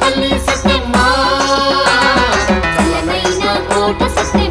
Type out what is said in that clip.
తల్లి సత్యమ్మా కోట సత్యమ్మ